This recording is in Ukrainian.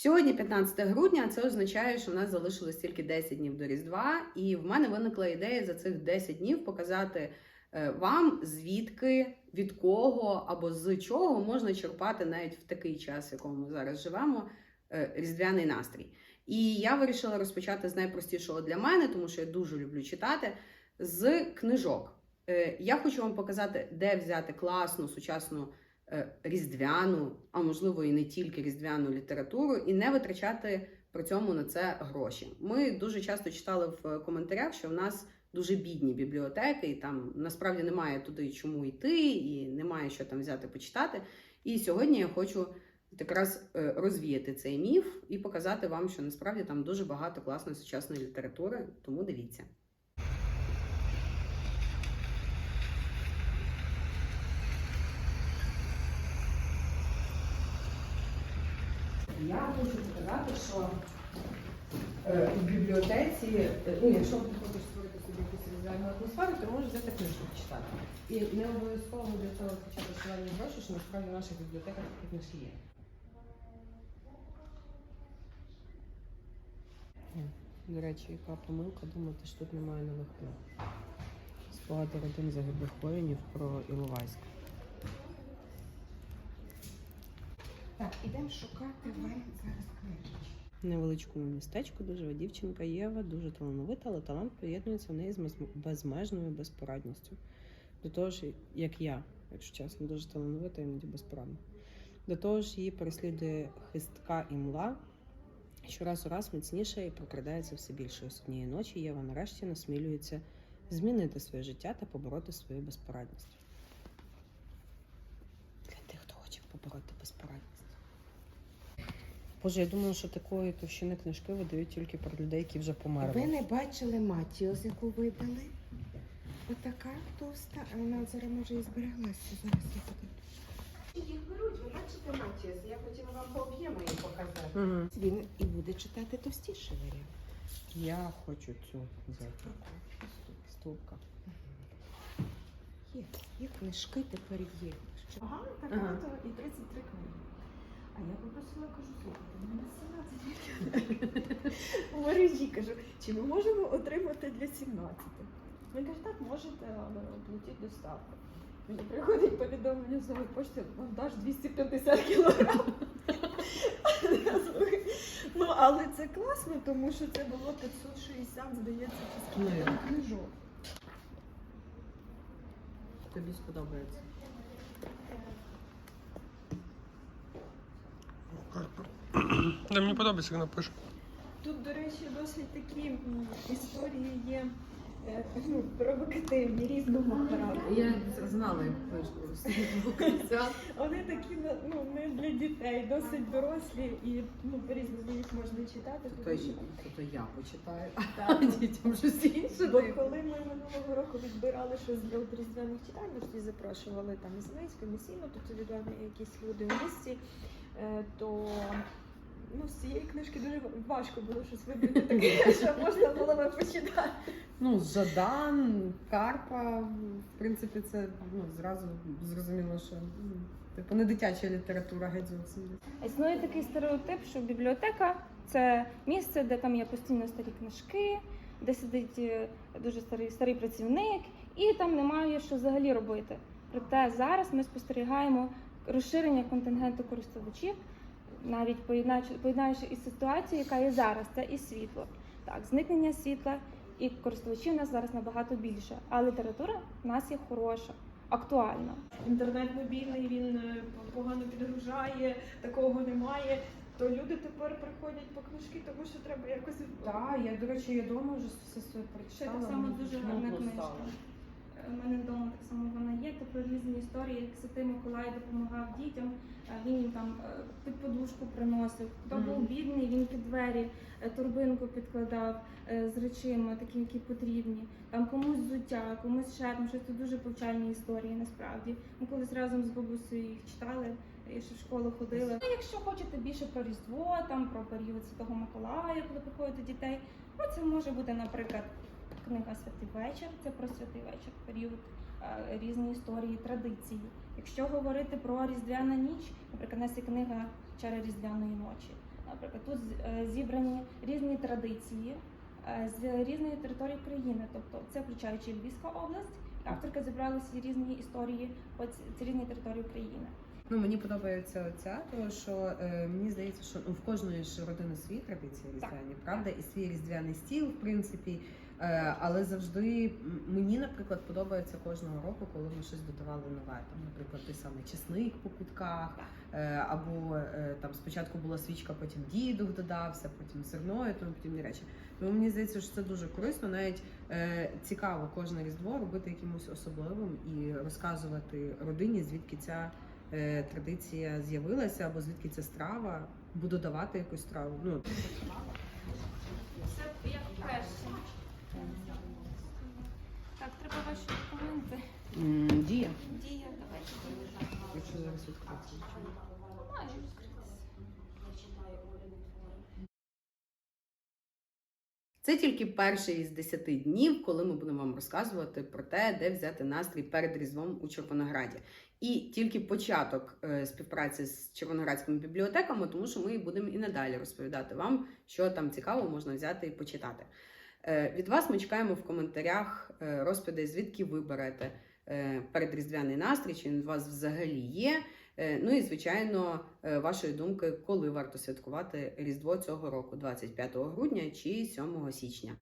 Сьогодні 15 грудня, це означає, що в нас залишилось тільки 10 днів до Різдва, і в мене виникла ідея за цих 10 днів показати е, вам, звідки, від кого або з чого можна черпати навіть в такий час, в якому ми зараз живемо, е, різдвяний настрій. І я вирішила розпочати з найпростішого для мене, тому що я дуже люблю читати, з книжок. Е, Я хочу вам показати, де взяти класну сучасну різдвяну, а можливо і не тільки різдвяну літературу, і не витрачати при цьому на це гроші. Ми дуже часто читали в коментарях, що в нас дуже бідні бібліотеки, і там насправді немає туди чому йти, і немає що там взяти почитати. І сьогодні я хочу якраз е, розвіяти цей міф і показати вам, що насправді там дуже багато класної сучасної літератури, тому дивіться. Я хочу показати, що е, в бібліотеці, е, ну, якщо ти хочеш створити собі якусь різдвяну атмосферу, то можеш взяти книжку почитати. І не обов'язково для цього почати шалені гроші, що насправді в наших бібліотеках такі книжки є. До речі, яка помилка думати, що тут немає нових книг. Спогади родин загиблих воїнів про Іловайськ. Так, ідемо шукати вам зараз книжечки. В невеличкому містечку де живе дівчинка Єва, дуже талановита, але талант поєднується в неї з безмежною безпорадністю. До того ж, як я, якщо чесно, дуже талановита, іноді безпорадна. До того ж, її переслідує хистка і мла, що раз у раз міцніше і прокрадається все більше. Ось однієї ночі Єва нарешті насмілюється змінити своє життя та побороти свою безпорадність. Для тих, хто хоче побороти безпорадність. Боже, я думаю, що такої товщини книжки видають тільки про людей, які вже померли. Ви не бачили Матіос, яку видали? Отака товста, а вона зараз може і збереглася. Зараз я подивлюсь. Їх беруть, ви бачите Матіос? Я хотіла вам по об'єму її показати. Угу. Він і буде читати товстіший варіант. Я хочу цю взяти. Стулка. Є, є книжки, тепер є. Ага, так Ага. багато і 33 книги. А я попросила, кажу, слухайте, у мене 17 У мережі кажу, чи ми можемо отримати для 17? Він каже, так, можете, але оплатіть доставку. Мені приходить повідомлення з нової почти, вантаж 250 кілограм. Ну, але це класно, тому що це було 560, здається, чи скільки там книжок. Тобі сподобається. Да, мені подобається, як напише. Тут, до речі, досить такі м, історії є е, ну, провокативні, різного характеру. Я знала, як пишу. Вони такі ну, не для дітей, досить дорослі і ну, по-різному їх можна читати. То, Тому що, то я почитаю, а Так. дітям щось інше. бо коли ми минулого року відбирали щось для різдвяних читань, ми тоді запрошували там із Зеленська, Месіну, тобто відомі якісь люди в місті, е, то ну, з цієї книжки дуже важко було щось вибрати таке, що можна було би почитати. Ну, Жадан, Карпа, в принципі, це ну, зразу зрозуміло, що ну, типу не дитяча література геть зовсім. Існує такий стереотип, що бібліотека це місце, де там є постійно старі книжки, де сидить е, дуже старий старий працівник, і там немає що взагалі робити. Проте зараз ми спостерігаємо розширення контингенту користувачів, навіть поєднаючи, поєднаючи із ситуацією, яка є зараз, це і світло. Так, зникнення світла і користувачів у нас зараз набагато більше. А література в нас є хороша, актуальна. Інтернет мобільний він е, погано підгружає, такого немає. То люди тепер приходять по книжки, тому що треба якось Так, я, до речі, я вдома вже все прочитала. так само дуже гарна книжка. У мене вдома так само вона є. Про різні історії, як Святий Миколай допомагав дітям. е, Він їм там е, під подушку приносив. Хто був бідний, він під двері е, торбинку підкладав з речима, такі, які потрібні. Там комусь взуття, комусь ще там щось дуже повчальні історії. Насправді ми колись разом з бабусею їх читали. Я ще в школу ходила. Ну, якщо хочете більше про Різдво, там про період Святого Миколая, коли приходять дітей, ну це може бути, наприклад, книга Святий вечір. Це про святий вечір, період е, різні історії, традиції. Якщо говорити про Різдвяна ніч, наприклад, у нас є книга Чари Різдвяної ночі. Наприклад, тут е, зібрані різні традиції е, з різної території країни, тобто це включаючи Львівська область. Авторка зібрала всі різні історії по різні території України. Ну мені подобається оця, тому що е, мені здається, що ну, в кожної ж родини свої традиції різдвяні, правда, і свій різдвяний стіл, в принципі. Е, але завжди мені, наприклад, подобається кожного року, коли ми щось додавали нове. Там, наприклад, той самий чесник по кутках, е, або е, там спочатку була свічка, потім дідух додався, потім зерно, і тому подібні речі. Тому мені здається, що це дуже корисно. Навіть цікаво кожне різдво робити якимось особливим і розказувати родині, звідки ця традиція з'явилася, або звідки ця страва, буду давати якусь страву. Ну Це як перше. Так, треба ваші документи. дія. Дія, давайте. Якщо зараз відкриється. Має відкритися. Це тільки перший із 10 днів, коли ми будемо вам розказувати про те, де взяти настрій перед Різдвом у Червонограді. І тільки початок е, співпраці з червоноградськими бібліотеками, тому що ми будемо і надалі розповідати вам, що там цікаво можна взяти і почитати. Е, від вас ми чекаємо в коментарях е, розповідей, звідки ви берете е, передріздвяний настрій, чи він у вас взагалі є. Ну і звичайно, вашої думки, коли варто святкувати Різдво цього року, 25 грудня чи 7 січня.